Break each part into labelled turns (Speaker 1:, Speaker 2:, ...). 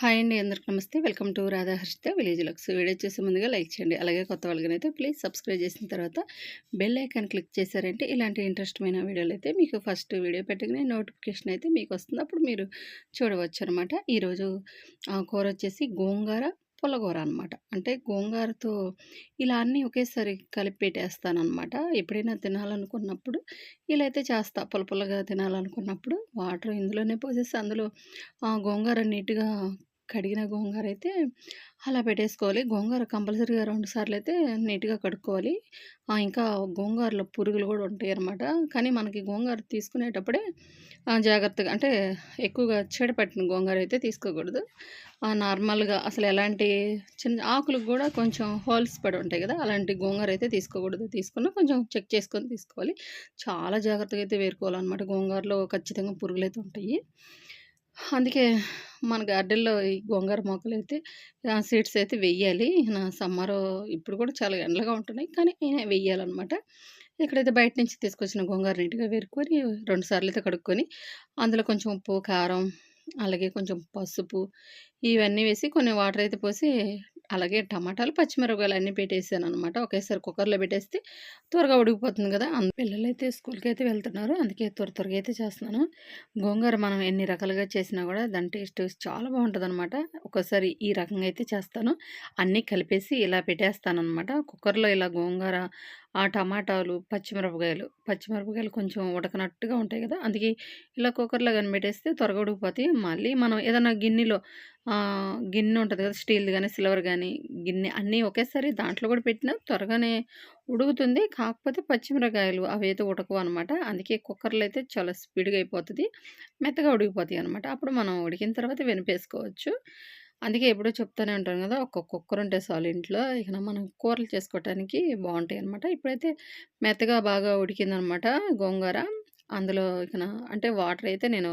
Speaker 1: Hi అండి అందరికి నమస్తే. Welcome to Radhaharshita village lux. Video చేసే ముందుగా లైక్ చేయండి. అలాగే కొత్త వాళ్ళకనైతే ప్లీజ్ సబ్స్క్రైబ్ చేసిన తర్వాత బెల్ ఐకాన్ క్లిక్ చేశారంటే ఇలాంటి ఇంట్రెస్ట్మైన వీడియోలు అయితే మీకు ఫస్ట్ వీడియో పెట్టగానే నోటిఫికేషన్ అయితే మీకు వస్తుంది. అప్పుడు మీరు చూడవచ్చు అనమాట ఈరోజు ఆ, కూర వచ్చేసి గోంగూర పుల్లగూర అనమాట అంటే గోంగూరతో ఇలా అన్నీ ఒకేసారి కలిపి పెట్టేస్తానమాట ఎప్పుడైనా తినాలనుకున్నప్పుడు ఇలా అయితే చేస్తా. పుల్ల పుల్లగా తినాలనుకున్నప్పుడు వాటర్ ఇందులోనే పోసేసి అందులో ఆ, గోంగూర నీట్గా కడిగిన గోంగూర అయితే అలా పెట్టేసుకోవాలి. గోంగూర కంపల్సరీగా రెండు సార్లు అయితే నీట్గా కడుక్కోవాలి. ఇంకా గోంగూరలో పురుగులు కూడా ఉంటాయి అన్నమాట. కానీ మనకి గోంగూర తీసుకునేటప్పుడే జాగ్రత్తగా అంటే ఎక్కువగా చెడపట్టిన గోంగూర అయితే తీసుకోకూడదు. నార్మల్గా అసలు ఎలాంటి చిన్న ఆకులకు కూడా కొంచెం హోల్స్ పడి ఉంటాయి కదా అలాంటి గోంగూర అయితే తీసుకోకూడదు. తీసుకున్న కొంచెం చెక్ చేసుకొని తీసుకోవాలి. చాలా జాగ్రత్తగా అయితే వేరుకోవాలన్నమాట గోంగూరలో ఖచ్చితంగా పురుగులు అయితే ఉంటాయి. అందుకే మన గార్డెన్లో ఈ గోంగూర మొక్కలు అయితే సీడ్స్ అయితే వెయ్యాలి. నా సమ్మర్ ఇప్పుడు కూడా చాలా ఎండలుగా ఉంటున్నాయి. కానీ నేనే వెయ్యాలన్నమాట. ఇక్కడైతే బయట నుంచి తీసుకొచ్చిన గోంగూర నీట్గా వేరుకొని రెండు సార్లు అయితే కడుక్కొని అందులో కొంచెం ఉప్పు కారం అలాగే కొంచెం పసుపు ఇవన్నీ వేసి కొన్ని వాటర్ అయితే పోసి అలాగే టమాటాలు పచ్చిమిరపకాయలు అన్నీ పెట్టేసాను అనమాట ఒకేసారి కుక్కర్లో పెట్టేస్తే త్వరగా ఉడికిపోతుంది కదా! అందు పిల్లలు అయితే స్కూల్కి అయితే వెళ్తున్నారు. అందుకే త్వర త్వరగా అయితే చేస్తున్నాను. గోంగూర మనం ఎన్ని రకాలుగా చేసినా కూడా దాని టేస్ట్ చాలా బాగుంటుంది అనమాట ఒకసారి ఈ రకంగా అయితే చేస్తాను. అన్నీ కలిపేసి ఇలా పెట్టేస్తాను అనమాట కుక్కర్లో ఇలా గోంగూర ఆ టమాటాలు పచ్చిమిరపకాయలు పచ్చిమిరపకాయలు కొంచెం ఉడకనట్టుగా ఉంటాయి కదా! అందుకే ఇలా కుక్కర్లో కానీ పెట్టేస్తే త్వరగా ఉడికిపోతాయి. మళ్ళీ మనం ఏదైనా గిన్నెలో గిన్నె ఉంటుంది కదా! స్టీల్ కానీ సిల్వర్ కానీ గిన్నె అన్నీ ఒకేసారి దాంట్లో కూడా పెట్టినా త్వరగానే ఉడుకుతుంది. కాకపోతే పచ్చిమిరకాయలు అవి అయితే ఉడకవు అనమాట. అందుకే కుక్కర్లో అయితే చాలా స్పీడ్గా అయిపోతుంది. మెత్తగా ఉడికిపోతాయి అనమాట. అప్పుడు మనం ఉడికిన తర్వాత వెనిపేసుకోవచ్చు. అందుకే ఎప్పుడూ చెప్తూనే ఉంటాను కదా ఒక కుక్కర్ ఉంటే చాలు ఇంట్లో. ఇక మనం కూరలు చేసుకోవటానికి బాగుంటాయి అనమాట ఇప్పుడైతే మెత్తగా బాగా ఉడికిందనమాట గోంగూర. అందులో ఇక అంటే వాటర్ అయితే నేను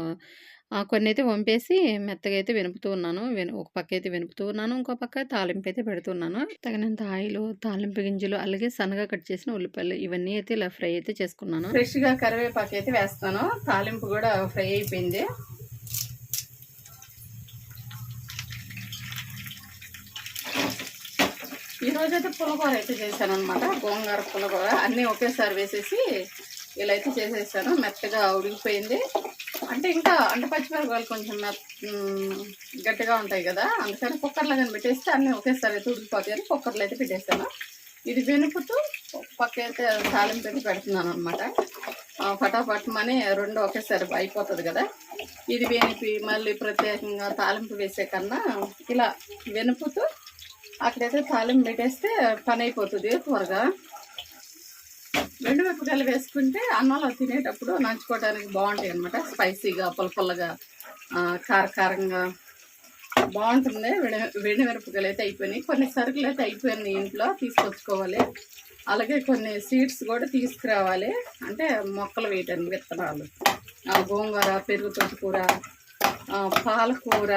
Speaker 1: ఆ, కొన్ని అయితే వంపేసి మెత్తగా అయితే వెనుపుతూ ఉన్నాను. ఒక పక్క అయితే వెనుపుతూ ఉన్నాను. ఇంకో పక్క తాలింపు అయితే పెడుతున్నాను తగినంత ఆయిల్ తాలింపు గింజలు అలాగే సన్నగా కట్ చేసిన ఉల్లిపాయలు ఇవన్నీ అయితే ఇలా ఫ్రై అయితే చేసుకున్నాను. ఫ్రెష్గా కరివేపాకు అయితే వేస్తాను. తాలింపు కూడా ఫ్రై అయిపోయింది. ఈరోజు అయితే పులగూర అయితే చేశాను అనమాట గోంగూర పులగూర. అన్నీ ఒకేసారి వేసేసి ఇలా అయితే చేసేసాను. మెత్తగా ఉడికిపోయింది. అంటే ఇంకా అంటే పచ్చిమిరపకాయలు కొంచెం మెత్త గట్టిగా ఉంటాయి కదా అందుకని కుక్కర్లో కానీ పెట్టేస్తే అన్నీ ఒకేసారి అయితే ఉడికిపోతాయి అని కుక్కర్లో అయితే పెట్టేస్తాను ఇది వెనుపుతూ పక్క అయితే తాలింపు అయితే పెడుతున్నాను అనమాట ఫటాఫట్మని రెండు ఒకేసారి అయిపోతుంది కదా. ఇది వెనిపి మళ్ళీ ప్రత్యేకంగా తాలింపు వేసే కన్నా ఇలా వెనుపుతూ అక్కడైతే తాలింపు పెట్టేస్తే పని అయిపోతుంది త్వరగా. రెండు మిరపకాయలు వేసుకుంటే అన్నంలో తినేటప్పుడు నంచుకోవడానికి బాగుంటాయి అనమాట స్పైసీగా పుల్ల కారకారంగా బాగుంటుంది. వెండి మిరపకాయలు అయితే అయిపోయినాయి. కొన్ని సరుకులు అయితే అయిపోయినాయి ఇంట్లో తీసుకొచ్చుకోవాలి. అలాగే కొన్ని సీడ్స్ కూడా తీసుకురావాలి. అంటే మొక్కలు వేయటానికి విత్తనాలు. గోంగూర పెరుగు తొట్టుకూర పాలకూర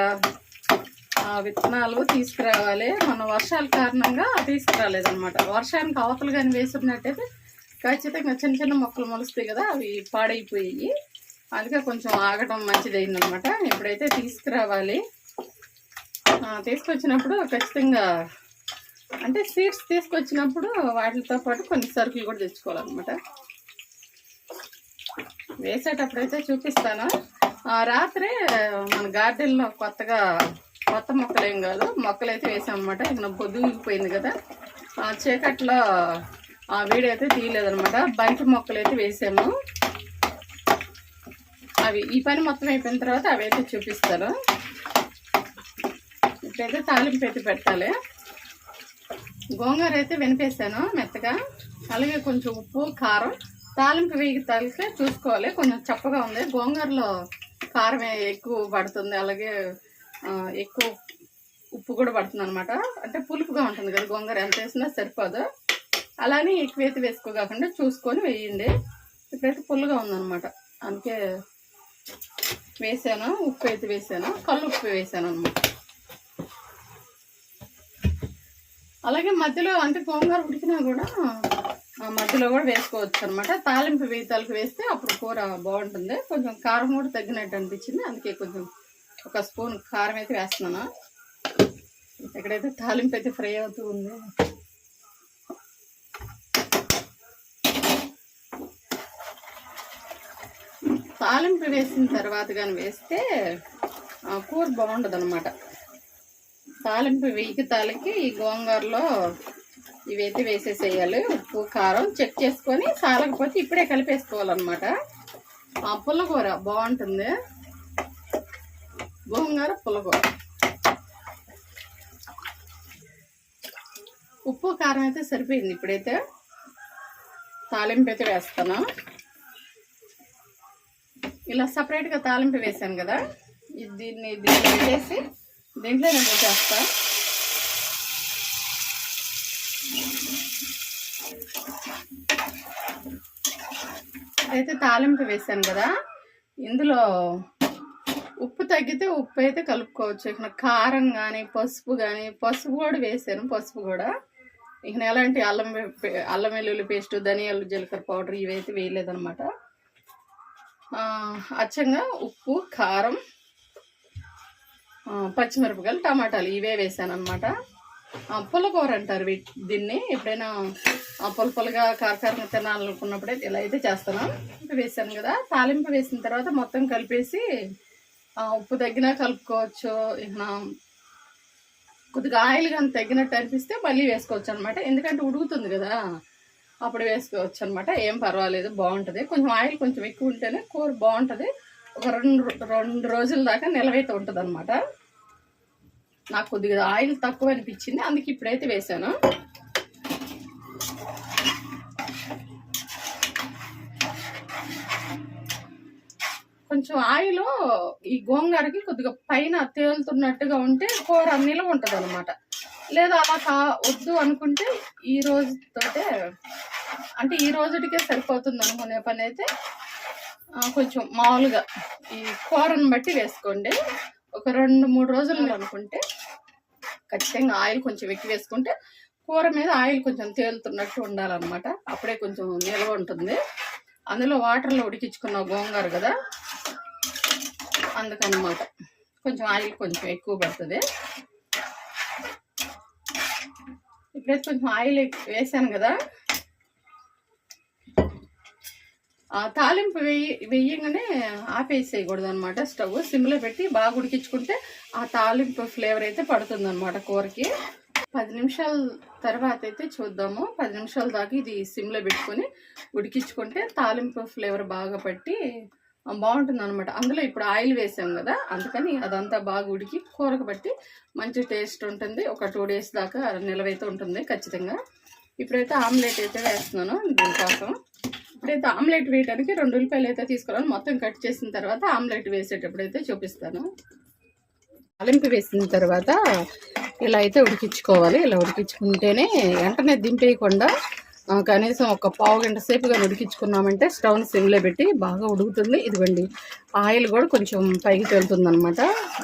Speaker 1: విత్తనాలు తీసుకురావాలి. మన వర్షాల కారణంగా తీసుకురాలేదన్నమాట. వర్షానికి అవతలు కానీ వేసుకున్నట్టయితే ఖచ్చితంగా చిన్న చిన్న మొక్కలు మొలుస్తాయి కదా అవి పాడైపోయి అందుకే కొంచెం ఆగటం మంచిదైందనమాట ఇప్పుడైతే తీసుకురావాలి తీసుకొచ్చినప్పుడు ఖచ్చితంగా అంటే సీడ్స్ తీసుకొచ్చినప్పుడు వాటితో పాటు కొన్ని సరుకులు కూడా తెచ్చుకోవాలన్నమాట. వేసేటప్పుడైతే చూపిస్తాను. ఆ, రాత్రే మన గార్డెన్లో కొత్తగా కొత్త మొక్కలు ఏం కాదు. మొక్కలు అయితే వేసామన్నమాట. ఇక పొద్దుగిపోయింది కదా. ఆ, చీకట్లో ఆ వీడియో అయితే తీయలేదనమాట బంతి మొక్కలు అయితే వేసాము. అవి ఈ పని మొత్తం అయిపోయిన తర్వాత అవి అయితే చూపిస్తాను. ఇప్పుడైతే తాలింపు అయితే పెట్టాలి. గోంగూర అయితే వెనిపేసాను మెత్తగా. అలాగే కొంచెం ఉప్పు కారం. తాలింపు వేగి తాలికే చూసుకోవాలి. కొంచెం చప్పగా ఉంది. గోంగూరలో కారం ఎక్కువ పడుతుంది. అలాగే ఎక్కువ ఉప్పు కూడా పడుతుంది అనమాట అంటే పులుపుగా ఉంటుంది కదా గోంగూర ఎంత వేసినా సరిపోదు. అలానే ఎక్కువ వేతి వేసుకో వేసుకోకుండా చూసుకొని వేయండి. ఇప్పుడైతే పుల్లగా ఉందనమాట అందుకే వేసాను ఉప్పు అయితే వేసాను కళ్ళు ఉప్పు వేసాను అనమాట అలాగే మధ్యలో అంటే గోంగూర ఉడికినా కూడా మధ్యలో కూడా వేసుకోవచ్చు అనమాట తాలింపు వేతాలకు వేస్తే అప్పుడు కూర బాగుంటుంది. కొంచెం కారం కూడా తగ్గినట్టు అనిపించింది అందుకే కొంచెం
Speaker 2: ఒక స్పూన్ కారం అయితే వేస్తున్నాను. ఎక్కడైతే తాలింపు అయితే ఫ్రై అవుతూ ఉంది. తాలింపు వేసిన తర్వాత కానీ వేస్తే ఆ, కూర బాగుండదు అనమాట తాలింపు వెయ్యి తాలికి ఈ గోంగూరలో ఇవైతే వేసేసేయాలి. ఉప్పు కారం చెక్ చేసుకొని సాలకపోతే ఇప్పుడే కలిపేసుకోవాలన్నమాట. ఆ పుల్లకూర బాగుంటుంది. గోంగూర పులగూర ఉప్పు కారం అయితే సరిపోయింది ఇప్పుడైతే. తాలింపు అయితే వేస్తాను ఇలా సపరేట్గా తాలింపు వేసాను కదా. దీన్ని దీన్ని పెట్టేసి దీంట్లో నేను చేస్తా అయితే తాలింపు వేసాను కదా. ఇందులో ఉప్పు తగ్గితే ఉప్పు అయితే కలుపుకోవచ్చు. ఇక కారం కానీ పసుపు కానీ పసుపు కూడా వేసాను పసుపు కూడా. ఇక ఎలాంటి అల్లం అల్లం వెల్లుల్లి పేస్ట్ ధనియాలు జీలకర్ర పౌడర్ ఇవైతే వేయలేదనమాట అచ్చంగా ఉప్పు కారం పచ్చిమిరపకాయలు టమాటాలు ఇవే వేసాను అనమాట పుల్లకూర అంటారు వీటి దీన్ని ఎప్పుడైనా ఆ కారకారంగా తినాలనుకున్నప్పుడే ఇలా అయితే చేస్తాను వేసాను కదా. తాలింపు వేసిన తర్వాత మొత్తం కలిపేసి ఉప్పు తగ్గినా కలుపుకోవచ్చు. ఇక కొద్దిగా ఆయిల్ కానీ తగ్గినట్టు అనిపిస్తే మళ్ళీ వేసుకోవచ్చు అనమాట ఎందుకంటే ఉడుకుతుంది కదా అప్పుడు వేసుకోవచ్చు అనమాట ఏం పర్వాలేదు బాగుంటుంది. కొంచెం ఆయిల్ కొంచెం ఎక్కువ ఉంటేనే కూర బాగుంటుంది. ఒక రెండు రెండు రోజుల దాకా నిలవైతే ఉంటుంది అనమాట నాకు కొద్దిగా ఆయిల్ తక్కువ అనిపించింది అందుకే ఇప్పుడైతే వేసాను. కొంచెం ఆయిల్ ఈ గోంగూరకి కొద్దిగా పైన తేలుతున్నట్టుగా ఉంటే కూర నిలవ ఉంటుంది అనమాట లేదా అలా కా వద్దు అనుకుంటే ఈ రోజుతోటే అంటే ఈ రోజుటికే సరిపోతుంది అనుకునే పని అయితే కొంచెం మామూలుగా ఈ కూరను బట్టి వేసుకోండి. ఒక రెండు మూడు రోజులు అనుకుంటే ఖచ్చితంగా ఆయిల్ కొంచెం ఎక్కువ వేసుకుంటే కూర మీద ఆయిల్ కొంచెం తేలుతున్నట్టు ఉండాలన్నమాట. అప్పుడే కొంచెం నిల్వ ఉంటుంది. అందులో వాటర్లో ఉడికించుకున్న గోంగారు కదా అందుకనమాట. కొంచెం ఆయిల్ కొంచెం ఎక్కువ పడుతుంది. ఇప్పుడైతే కొంచెం ఆయిల్ వేసాను కదా. ఆ తాలింపు వెయ్యి వెయ్యగానే ఆపేసేయకూడదు అనమాట స్టవ్. సిమ్లో పెట్టి బాగా ఉడికించుకుంటే ఆ తాలింపు ఫ్లేవర్ అయితే పడుతుంది అనమాట కూరకి. పది నిమిషాల తర్వాత అయితే చూద్దాము. పది నిమిషాల దాకా ఇది సిమ్లో పెట్టుకొని ఉడికించుకుంటే తాలింపు ఫ్లేవర్ బాగా పట్టి బాగుంటుంది అనమాట అందులో ఇప్పుడు ఆయిల్ వేసాం కదా అందుకని అదంతా బాగా ఉడికి కూరకు బట్టి మంచి టేస్ట్ ఉంటుంది. ఒక టూ డేస్ దాకా నిలవైతే ఉంటుంది ఖచ్చితంగా. ఇప్పుడైతే ఆమ్లెట్ అయితే వేస్తున్నాను దీనికోసం ఇప్పుడైతే ఆమ్లెట్ వేయడానికి రెండు ఉల్లిపాయలు అయితే తీసుకోవాలి. మొత్తం కట్ చేసిన తర్వాత ఆమ్లెట్ వేసేటప్పుడు అయితే చూపిస్తాను. అలింపి వేసిన తర్వాత ఇలా అయితే ఉడికించుకోవాలి. ఇలా ఉడికించుకుంటేనే వెంటనే దింపేయకుండా కనీసం ఒక పావు గంట సేపుగా ఉడికించుకున్నామంటే స్టవ్ని సిమ్లో పెట్టి బాగా ఉడుకుతుంది. ఇదిగోండి ఆయిల్ కూడా కొంచెం పైకి తేలుతుంది అనమాట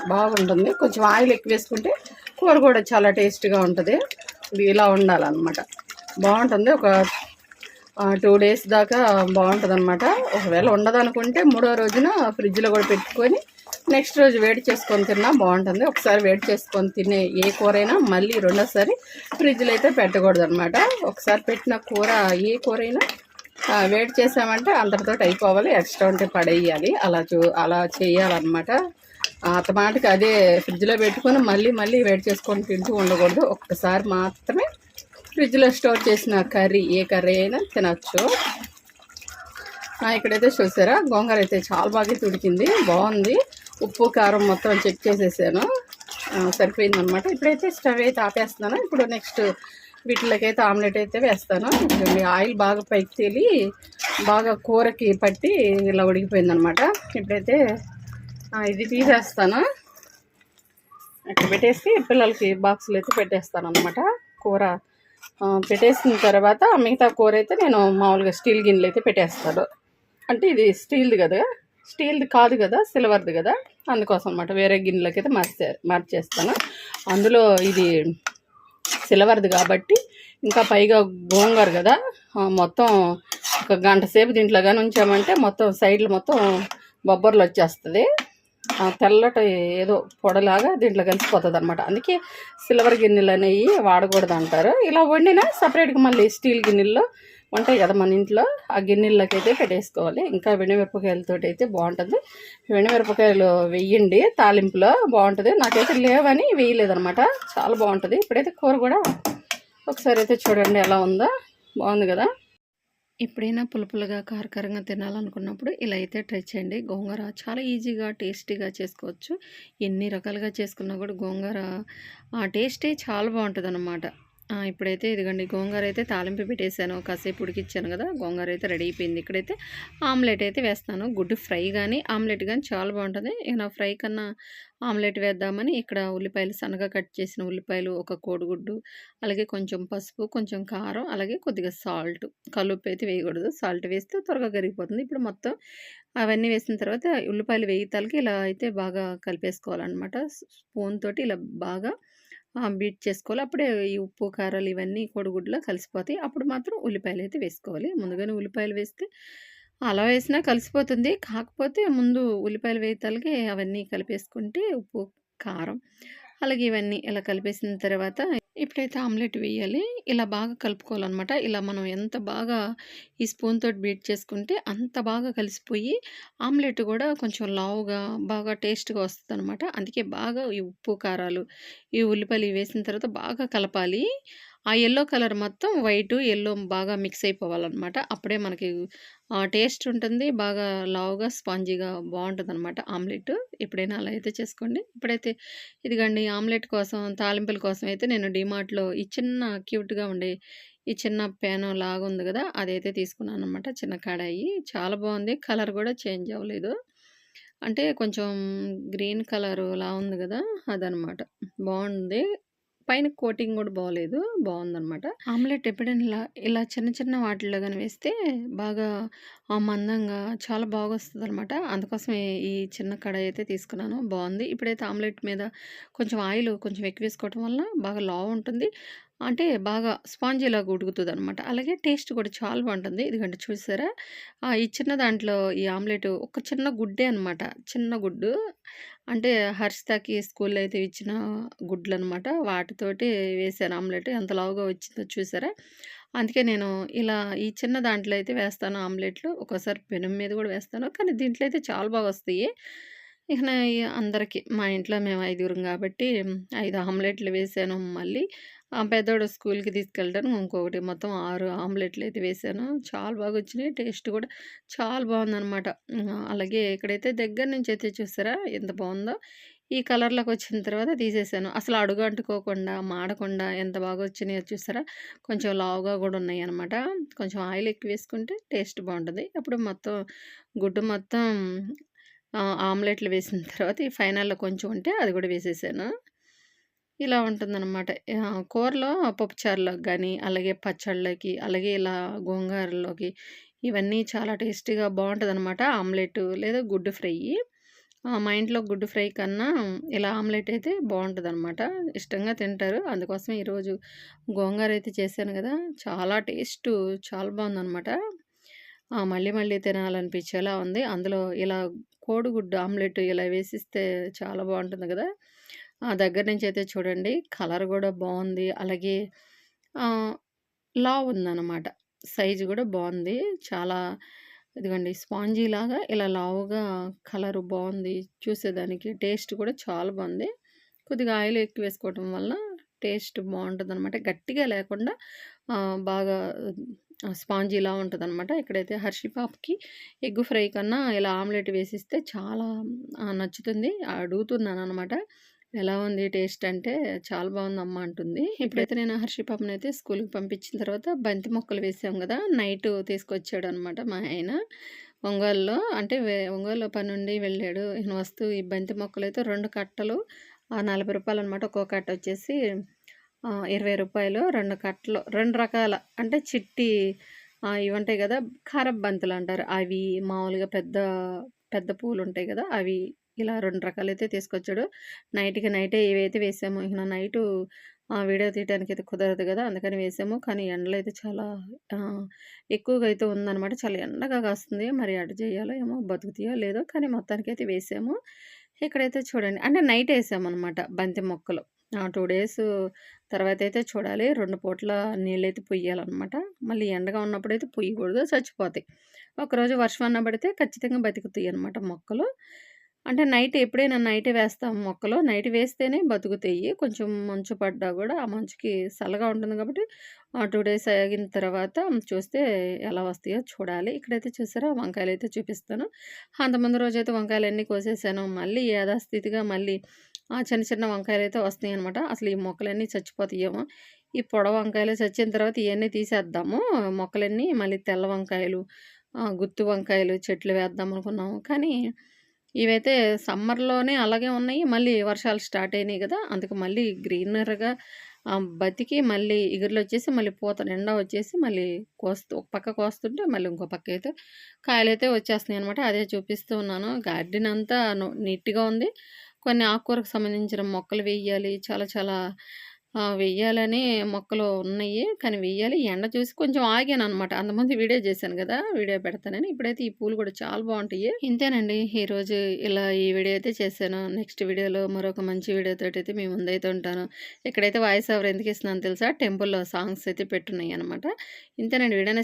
Speaker 2: బాగుంటుంది. కొంచెం ఆయిల్ ఎక్కువ వేసుకుంటే కూర కూడా చాలా టేస్ట్గా ఉంటుంది. ఇది ఇలా ఉండాలన్నమాట. బాగుంటుంది. ఒక టూ డేస్ దాకా బాగుంటుంది అనమాట ఒకవేళ ఉండదనుకుంటే మూడో రోజున ఫ్రిడ్జ్లో కూడా పెట్టుకొని నెక్స్ట్ రోజు వేడి చేసుకొని తిన్నా బాగుంటుంది. ఒకసారి వేడి చేసుకొని తినే ఏ కూర అయినా మళ్ళీ రెండోసారి ఫ్రిడ్జ్లో అయితే పెట్టకూడదు అనమాట ఒకసారి పెట్టిన కూర ఏ కూర అయినా వేడి చేసామంటే అంతటితో అయిపోవాలి ఎక్స్ట్రా ఉంటే పడేయాలి. అలా చూ అలా చేయాలన్నమాట. అతమాటికి అదే ఫ్రిడ్జ్లో పెట్టుకొని మళ్ళీ మళ్ళీ వేడి చేసుకొని తింటూ ఉండకూడదు. ఒక్కసారి మాత్రమే ఫ్రిడ్జ్లో స్టోర్ చేసిన కర్రీ ఏ కర్రీ అయినా తినచ్చు. ఇక్కడైతే చూసారా? గోంగూర అయితే చాలా బాగా తుడికింది బాగుంది. ఉప్పు కారం మొత్తం చెక్ చేసేసాను. సరిపోయింది అనమాట ఇప్పుడైతే స్టవ్ అయితే ఆపేస్తున్నాను. ఇప్పుడు నెక్స్ట్ వీటిలోకైతే ఆమ్లెట్ అయితే వేస్తాను. ఆయిల్ బాగా పైకి తేలి బాగా కూరకి పట్టి ఇలా ఉడికిపోయింది అనమాట ఇప్పుడైతే ఇది తీసేస్తాను. అక్కడ పెట్టేసి పిల్లలకి బాక్సులు అయితే పెట్టేస్తాను అనమాట కూర పెట్టేసిన తర్వాత మిగతా కూర అయితే నేను మామూలుగా స్టీల్ గిన్నెలు అయితే పెట్టేస్తాను. అంటే ఇది స్టీల్ది కదా? స్టీల్ది కాదు కదా సిల్వర్ది కదా? అందుకోసం అనమాట వేరే గిన్నెలకి అయితే మార్చే మార్చేస్తాను. అందులో ఇది సిల్వర్ది కాబట్టి ఇంకా పైగా గోంగూర కదా. మొత్తం ఒక గంట సేపు దీంట్లో కానీ ఉంచామంటే మొత్తం సైడ్లు మొత్తం బొబ్బర్లు వచ్చేస్తుంది.
Speaker 1: తెల్లట తెల్లటి ఏదో పొడలాగా దీంట్లో కలిసిపోతుంది అనమాట అందుకే సిల్వర్ గిన్నెలు అనేవి వాడకూడదు అంటారు ఇలా వండినా సపరేట్గా మళ్ళీ స్టీల్ గిన్నెల్లో ఉంటాయి కదా మన ఇంట్లో. ఆ గిన్నెల్లోకి అయితే పెట్టేసుకోవాలి. ఇంకా వెండిమిరపకాయలతో అయితే బాగుంటుంది. వెండిమిరపకాయలు వెయ్యండి తాలింపులో బాగుంటుంది. నాకైతే లేవని వేయలేదనమాట చాలా బాగుంటుంది. ఇప్పుడైతే కూర కూడా ఒకసారి అయితే చూడండి ఎలా ఉందో. బాగుంది కదా? ఎప్పుడైనా పులుపులుగా కారకరంగా తినాలనుకున్నప్పుడు ఇలా అయితే ట్రై చేయండి. గోంగూర చాలా ఈజీగా టేస్టీగా చేసుకోవచ్చు. ఎన్ని రకాలుగా చేసుకున్నా కూడా గోంగూర ఆ టేస్టే చాలా బాగుంటుంది అనమాట ఇప్పుడైతే ఇదిగోండి గోంగూర అయితే తాలింపు పెట్టేశాను కాసేపు ఉడికిచ్చాను కదా గోంగూర అయితే రెడీ అయిపోయింది. ఇక్కడైతే ఆమ్లెట్ అయితే వేస్తాను గుడ్డు ఫ్రై కానీ ఆమ్లెట్ కానీ చాలా బాగుంటుంది. ఇక నా ఫ్రై కన్నా ఆమ్లెట్ వేద్దామని ఇక్కడ ఉల్లిపాయలు సన్నగా కట్ చేసిన ఉల్లిపాయలు ఒక కోడిగుడ్డు అలాగే కొంచెం పసుపు కొంచెం కారం అలాగే కొద్దిగా సాల్ట్. కలుపు అయితే వేయకూడదు సాల్ట్ వేస్తే త్వరగా కరిగిపోతుంది. ఇప్పుడు మొత్తం అవన్నీ వేసిన తర్వాత ఉల్లిపాయలు వేయితాలకి ఇలా అయితే బాగా కలిపేసుకోవాలన్నమాట. స్పూన్ తోటి ఇలా బాగా బీట్ చేసుకోవాలి. అప్పుడే ఈ ఉప్పు, కారాలు ఇవన్నీ కోడిగుడ్డులో కలిసిపోతాయి. అప్పుడు మాత్రం ఉల్లిపాయలు అయితే వేసుకోవాలి. ముందుగానే ఉల్లిపాయలు వేస్తే అలా వేసినా కలిసిపోతుంది. కాకపోతే ముందు ఉల్లిపాయలు వేయతాలకి అవన్నీ కలిపేసుకుంటే ఉప్పు, కారం అలాగే ఇవన్నీ ఇలా కలిపేసిన తర్వాత ఇప్పుడైతే ఆమ్లెట్ వేయాలి. ఇలా బాగా కలుపుకోవాలన్నమాట ఇలా మనం ఎంత బాగా ఈ స్పూన్ తోటి బీట్ చేసుకుంటే అంత బాగా కలిసిపోయి ఆమ్లెట్ కూడా కొంచెం లావుగా బాగా టేస్ట్‌గా వస్తుంది అనమాట అందుకే బాగా ఈ ఉప్పు, కారాలు, ఈ ఉల్లిపాయలు ఇవి వేసిన తర్వాత బాగా కలపాలి. ఆ ఎల్లో కలర్ మొత్తం వైటు, ఎల్లో బాగా మిక్స్ అయిపోవాలనమాట. అప్పుడే మనకి టేస్ట్ ఉంటుంది. బాగా లావుగా, స్పాంజీగా అనమాట ఆమ్లెట్. ఎప్పుడైనా అలా అయితే చేసుకోండి. ఇప్పుడైతే ఇదిగండి ఆమ్లెట్ కోసం, తాలింపుల కోసం అయితే నేను డీమార్ట్‌లో ఈ చిన్న క్యూట్‌గా ఉండే ఈ చిన్న ప్యాను లాగా ఉంది కదా అదైతే తీసుకున్నాననమాట. చిన్న కడాయి. చాలా బాగుంది కలర్ కూడా చేంజ్ అవ్వలేదు. అంటే కొంచెం గ్రీన్ కలర్ లా ఉంది కదా అదనమాట. బాగుంది పైన కోటింగ్ కూడా బాగోలేదు బాగుందనమాట ఆమ్లెట్ ఎప్పుడైనా ఇలా, ఇలా చిన్న చిన్న వాటిల్లో కానీ వేస్తే బాగా ఆ మందంగా చాలా బాగా వస్తుంది అనమాట అందుకోసమే ఈ చిన్న కడాయి అయితే తీసుకున్నాను. బాగుంది ఇప్పుడైతే ఆమ్లెట్ మీద కొంచెం ఆయిల్ కొంచెం ఎక్కువ వేసుకోవటం వల్ల బాగా లావుంటుంది. అంటే బాగా స్పాంజీలాగా ఉడుకుతదనమాట. అలాగే టేస్ట్ కూడా చాలా బాగుంటుంది ఎందుకంటే చూసారా? ఈ చిన్న దాంట్లో ఈ ఆమ్లెట్ ఒక చిన్న గుడ్డే అనమాట. చిన్న గుడ్డు. అంటే హర్షితకి స్కూల్‌లో అయితే ఇచ్చిన గుడ్లు అనమాట వాటితోటి వేసాను ఆమ్లెట్. ఎంత లావుగా వచ్చిందో చూసారా? అందుకే నేను ఇలా ఈ చిన్న దాంట్లో అయితే వేస్తాను ఆమ్లెట్‌లు. ఒక్కోసారి పెనం మీద కూడా వేస్తాను. కానీ దీంట్లో అయితే చాలా బాగా వస్తాయి ఇక అందరికీ అందరికి మా ఇంట్లో మేము ఐదుగురం కాబట్టి ఐదు ఆమ్లెట్‌లు వేసాను మళ్ళీ. ఆ పెద్దోడు స్కూల్‌కి తీసుకెళ్ళడానికి ఇంకొకటి మొత్తం ఆరు ఆమ్లెట్లు అయితే వేసాను చాలా బాగా వచ్చినాయి టేస్ట్ కూడా చాలా బాగుందనమాట అలాగే ఇక్కడైతే దగ్గర నుంచి అయితే చూసారా ఎంత బాగుందో ఈ కలర్లోకి వచ్చిన తర్వాత తీసేసాను. అసలు అడుగు అంటుకోకుండా, మాడకుండా ఎంత బాగా వచ్చినాయో చూసారా? కొంచెం లావుగా గూడా ఉన్నాయనమాట. కొంచెం ఆయిల్ ఎక్కువ వేసుకుంటే టేస్ట్ బాగుంటుంది అప్పుడు మొత్తం గుడ్డు మొత్తం ఆమ్లెట్‌లు వేసిన తర్వాత ఈ ఫైనల్‌లో కొంచెం ఉంటే అది కూడా వేసేసాను. ఇలా ఉంటుందనమాట. కూరలో పప్పుచారులోకి కానీ అలాగే పచ్చళ్ళకి, అలాగే ఇలా గోంగూరలోకి ఇవన్నీ చాలా టేస్టీగా బావుంటదనమాట. ఆమ్లెట్ లేదా గుడ్డు ఫ్రై. మా ఇంట్లో గుడ్డు ఫ్రై కన్నా ఇలా ఆమ్లెట్ అయితే బావుంటదనమాట. ఇష్టంగా తింటారు. అందుకోసమే ఈరోజు గోంగూర అయితే చేశాను కదా చాలా టేస్టు చాలా బాగుందనమాట మళ్ళీ మళ్ళీ తినాలనిపించేలా ఉంది. అందులో ఇలా కోడిగుడ్డు ఆమ్లెట్ ఇలా వేసిస్తే చాలా బాగుంటుంది కదా ఆ! దగ్గర నుంచి అయితే చూడండి కలర్ కూడా బాగుంది అలాగే లా ఉందన్నమాట. సైజు కూడా బాగుంది చాలా ఇదిగోండి స్పాంజీ లాగా ఇలా లావుగా కలరు బాగుంది చూసేదానికి. టేస్ట్ కూడా చాలా బాగుంది కొద్దిగా ఆయిల్ ఎక్కువ వేసుకోవటం వల్ల టేస్ట్ బాగుంటుంది అనమాట గట్టిగా లేకుండా బాగా స్పాంజీలా ఉంటుంది అనమాట ఇక్కడైతే హర్షి పాపకి ఎగ్ ఫ్రై కన్నా ఇలా ఆమ్లెట్ వేసిస్తే చాలా నచ్చుతుంది. అడుగుతున్నాను అనమాట ఎలా ఉంది టేస్ట్ అంటే, చాలా బావుందమ్మా అంటుంది. ఇప్పుడైతే నేను హర్షి పాపనైతే స్కూలుకి పంపించిన తర్వాత బంతి మొక్కలు వేసాం గదా! నైటు తీసుకొచ్చాడనమాట మా ఆయన. ఒంగోలులో అంటే ఒంగోలులో పనుండి వెళ్ళాడు. ఈయన వస్తూ ఈ బంతి మొక్కలైతే 2 కట్టలు ఆహ్, రూ. 40 అనమాట. ఒక్కో కట్ట వచ్చేసి ఆహ్, రూ. 20 2 కట్టలు 2 రకాల అంటే చిట్టి ఇవి ఉంటాయి గదా! కారపు బంతులంటారు. అవి మామూలుగా పెద్ద పెద్ద పూలుంటాయి గదా! అవి ఇలా రెండు రకాలైతే తీసుకొచ్చాడు. నైట్‌కి నైటే ఇవైతే వేసాము. ఇక నైటు వీడియో తీయడానికి అయితే కుదరదు కదా అందుకని వేసాము. కానీ ఎండలు అయితే చాలా ఎక్కువగా అయితే ఉందన్నమాట చాలా ఎండగా కాస్తుంది. మరి అటు చేయాలో ఏమో బతుకుతాయో లేదో కానీ మొత్తానికి అయితే వేసాము. ఇక్కడైతే చూడండి అంటే నైట్ వేసామన్నమాట బంతి మొక్కలు టూ డేస్ తర్వాత అయితే చూడాలి రెండు పూట్ల అయితే పొయ్యాలన్నమాట మళ్ళీ ఎండగా ఉన్నప్పుడు అయితే పొయ్యకూడదు చచ్చిపోతాయి ఒకరోజు వర్షం అన్న పడితే ఖచ్చితంగా బతుకుతాయి అనమాట మొక్కలు అంటే నైట్ ఎప్పుడైనా నైట్ వేస్తాం మొక్కలు. నైట్ వేస్తేనే బతుకుతాయి. కొంచెం మంచు పడ్డా కూడా ఆ మంచుకి చల్లగా ఉంటుంది కాబట్టి టూ డేస్ ఆగిన తర్వాత చూస్తే ఎలా వస్తాయో చూడాలి. ఇక్కడైతే చూసారా? వంకాయలు అయితే చూపిస్తాను అంతమంది రోజైతే వంకాయలు అన్నీ కోసేసాను. మళ్ళీ యథాస్థితిగా మళ్ళీ ఆ చిన్న చిన్న వంకాయలు అయితే వస్తాయి అనమాట అసలు ఈ మొక్కలన్నీ చచ్చిపోతాయేమో. ఈ పొడ వంకాయలు చచ్చిన తర్వాత ఇవన్నీ తీసేద్దాము. మొక్కలన్నీ మళ్ళీ తెల్ల వంకాయలు గుత్తి వంకాయలు చెట్లు వేద్దాం అనుకున్నాము. కానీ ఇవైతే సమ్మర్‌లోనే అలాగే ఉన్నాయి. మళ్ళీ వర్షాలు స్టార్ట్ అయినాయి కదా అందుకు మళ్ళీ గ్రీనర్‌గా బతికి మళ్ళీ ఇగుర్లొచ్చేసి మళ్ళీ పూత నిండా వచ్చేసి మళ్ళీ కోస్తూ ఒక పక్క కోస్తుంటే మళ్ళీ ఇంకో పక్క అయితే కాయలైతే వచ్చేస్తున్నాయనమాట. అదే చూపిస్తూ ఉన్నాను. గార్డెన్ అంతా నీట్‌గా ఉంది. కొన్ని ఆకుకూరకు సంబంధించిన మొక్కలు వెయ్యాలి. చాలా చాలా వెయ్యాలని మొక్కలు ఉన్నాయి. కానీ వెయ్యాలి. ఎండ చూసి కొంచెం ఆగాను అనమాట అంతమంది వీడియో చేశాను కదా వీడియో పెడతానని. ఇప్పుడైతే ఈ పూలు కూడా చాలా బాగుంటాయి ఇంతేనండి. ఈరోజు ఇలా ఈ వీడియో అయితే చేశాను. నెక్స్ట్ వీడియోలో మరొక మంచి వీడియోతోటైతే మీ ముందైతే ఉంటాను. ఇక్కడైతే వాయిస్ ఓవర్ ఎందుకు ఇస్తున్నాను తెలుసా? టెంపుల్‌లో సాంగ్స్ అయితే పెట్టున్నాయనమాట. ఇంతేనండి. వీడియో